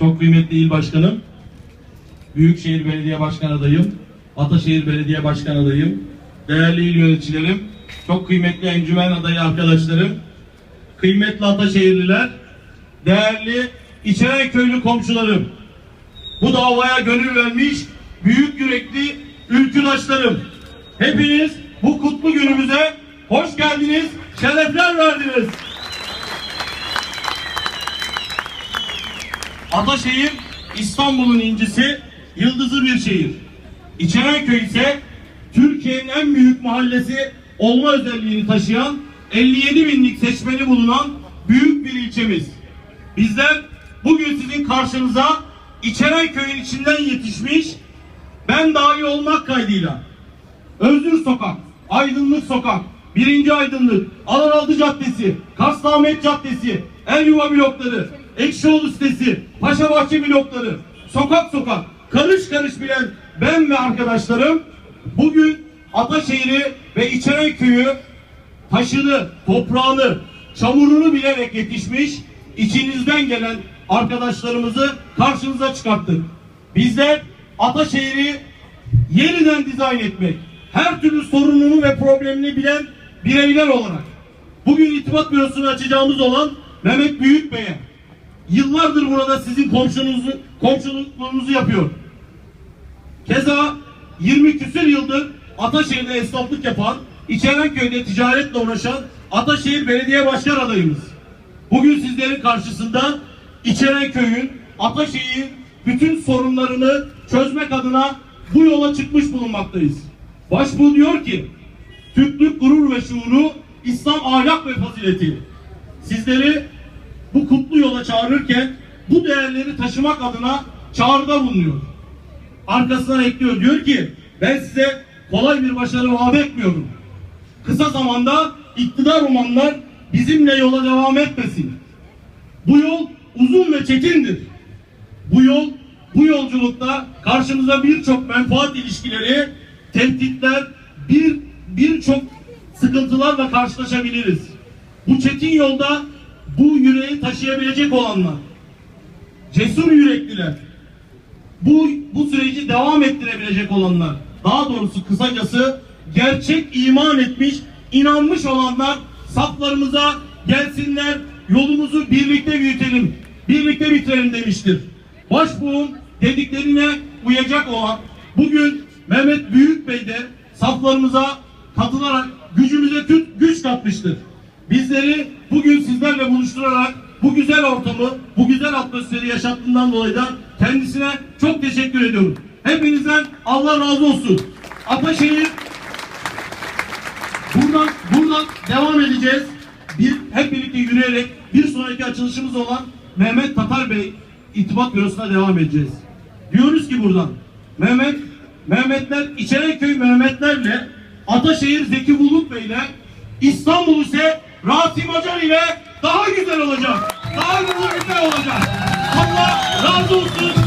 çok kıymetli il başkanım, Büyükşehir Belediye Başkan adayım, Ataşehir Belediye Başkan adayım, değerli il yöneticilerim, çok kıymetli encümen adayı arkadaşlarım, kıymetli Ataşehirliler, değerli İçeren köylü komşularım, bu davaya gönül vermiş büyük yürekli ülküdaşlarım. Hepiniz bu kutlu günümüze hoş geldiniz, şerefler verdiniz. Ataşehir İstanbul'un incisi, yıldızı bir şehir. İçerenköy ise Türkiye'nin en büyük mahallesi olma özelliğini taşıyan 57 binlik seçmeni bulunan büyük bir ilçemiz. Bizler bugün sizin karşınıza İçerenköy'ün içinden yetişmiş ben dahi olmak kaydıyla Özgür Sokak, Aydınlık Sokak, Birinci Aydınlık, Alanaltı Caddesi, Kastamet Caddesi, El Yuva blokları, Ekşioğlu sitesi, Paşabahçe blokları, sokak sokak, karış karış bilen ben ve arkadaşlarım bugün Ataşehir'i ve İçerenköy'ü taşını, toprağını, çamurunu bilerek yetişmiş, içinizden gelen arkadaşlarımızı karşınıza çıkarttık. Bizler Ataşehir'i yeniden dizayn etmek, her türlü sorununu ve problemini bilen bireyler olarak bugün irtibat bürosunu açacağımız olan Mehmet Büyükbey'e yıllardır burada sizin komşunuzu, komşuluğunuzu yapıyor. Keza 20 küsür yıldır Ataşehir'de esnaflık yapan, İçerenköy'de ticaretle uğraşan Ataşehir Belediye Başkan adayımız. Bugün sizlerin karşısında İçerenköy'ün, Ataşehir'in bütün sorunlarını çözmek adına bu yola çıkmış bulunmaktayız. Başbuğ diyor ki, Türklük gurur ve şuuru, İslam ahlak ve fazileti. Sizleri bu kutlu yola çağırırken bu değerleri taşımak adına çağrıda bulunuyor arkasından ekliyor. Diyor ki ben size kolay bir başarı vaat etmiyorum. Kısa zamanda iktidar romanlar bizimle yola devam etmesin. Bu yol uzun ve çetindir. Bu yol, bu yolculukta karşımıza birçok menfaat ilişkileri, tehditler, bir birçok sıkıntılarla karşılaşabiliriz. Bu çetin yolda bu yüreği taşıyabilecek olanlar, cesur yürekliler, bu, bu süreci devam ettirebilecek olanlar, daha doğrusu kısacası gerçek iman etmiş, inanmış olanlar saflarımıza gelsinler, yolumuzu birlikte büyütelim, birlikte bitirelim demiştir. Başbuğun dediklerine uyacak olan bugün Mehmet Büyükbey de saflarımıza katılarak gücümüze tüt güç katmıştır. Bizleri bugün sizlerle buluşturarak bu güzel ortamı, bu güzel atmosferi yaşattığından dolayı da kendisine çok teşekkür ediyorum. Hepinizden Allah razı olsun. Ataşehir buradan buradan devam edeceğiz. Bir hep birlikte yürüyerek bir sonraki açılışımız olan Mehmet Tatar Bey İrtibat Bürosu'na devam edeceğiz. Diyoruz ki buradan Mehmet Mehmetler İçereköy Mehmetlerle Ataşehir Zeki Bulut Bey'le İstanbul ise Rasim Hoca ile daha güzel olacak. Daha güzel olacak. Allah razı olsun.